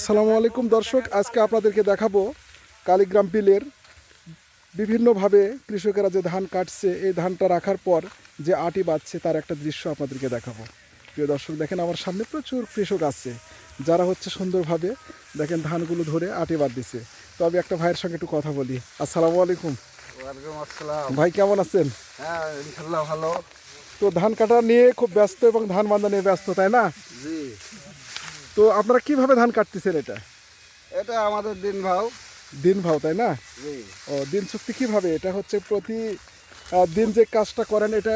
আসসালামু আলাইকুম দর্শক আজকে আপনাদেরকে দেখাবো কালীগ্রাম বিলের বিভিন্নভাবে কৃষকেরা যে ধান কাটছে এই ধানটা রাখার পর যে আটি বাঁধছে তার একটা দৃশ্য আপনাদেরকে দেখাবো। প্রিয় দর্শক দেখেন আমার সামনে প্রচুর কৃষক আছে যারা হচ্ছে সুন্দরভাবে দেখেন ধানগুলো ধরে আটি বাদ দিছে তো আমি একটা ভাইয়ের সঙ্গে একটু কথা বলি। আসসালামু আলাইকুম। আসসালাম। ভাই কেমন আছেন? হ্যাঁ ভালো। তো ধান কাটা নিয়ে খুব ব্যস্ত এবং ধান বান্ধা নিয়ে ব্যস্ত তাই না? জি। তো আপনারা কীভাবে ধান কাটতেছেন এটা? এটা আমাদের দিন ভাও। দিন ভাও তাই না? ও দিন চুক্তি কীভাবে? এটা হচ্ছে প্রতি আহ, দিন যে কাজটা করেন এটা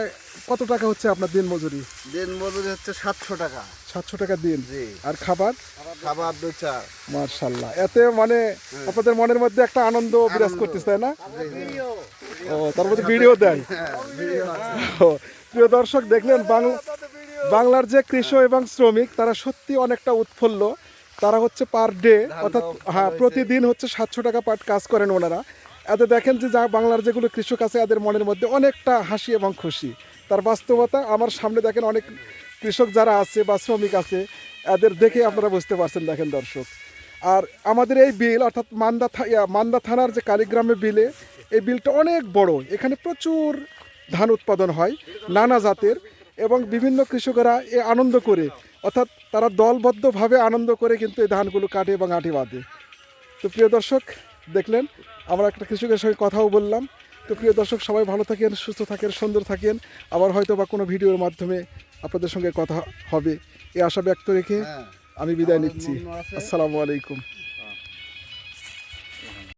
কত টাকা হচ্ছে আপনার দিন মজুরি? দিন মজুরি হচ্ছে সাতশো টাকা। সাতশো টাকা দিন? জি। আর খাবার? খাবার দু চার। মার্শাল্লাহ এতে মানে আপনাদের মনের মধ্যে একটা আনন্দ বিরাজ করতেছে তাই না? ও তার মধ্যে ভিডিও দেয় হ্যাঁ প্রিয় দর্শক দেখলেন বাংলা বাংলার যে কৃষক এবং শ্রমিক তারা সত্যি অনেকটা উৎফুল্ল। তারা হচ্ছে পার ডে অর্থাৎ হ্যাঁ প্রতিদিন হচ্ছে সাতশো টাকা পাট কাজ করেন ওনারা। এতে দেখেন যে যা বাংলার যেগুলো কৃষক আছে এদের মনের মধ্যে অনেকটা হাসি এবং খুশি। তার বাস্তবতা আমার সামনে দেখেন অনেক কৃষক যারা আছে বা শ্রমিক আছে এদের দেখে আপনারা বুঝতে পারছেন দেখেন দর্শক। আর আমাদের এই বিল অর্থাৎ মান্দা থা- মান্দা থানার যে কালীগ্রামে বিলে এই বিলটা অনেক বড়। এখানে প্রচুর ধান উৎপাদন হয় নানা জাতের। এবং বিভিন্ন কৃষকেরা এ আনন্দ করে অর্থাৎ তারা দলবদ্ধভাবে আনন্দ করে কিন্তু এই ধানগুলো কাটে এবং আটি বাঁধে। তো প্রিয় দর্শক দেখলেন আমরা একটা কৃষকের সঙ্গে কথাও বললাম। তো প্রিয় দর্শক সবাই ভালো থাকেন সুস্থ থাকেন সুন্দর থাকেন। আবার হয়তো বা কোনো ভিডিওর মাধ্যমে আপনাদের সঙ্গে কথা হবে। এ আশা ব্যক্ত রেখে হ্যাঁ। আমি বিদায় নিচ্ছি। আসসালামু আলাইকুম।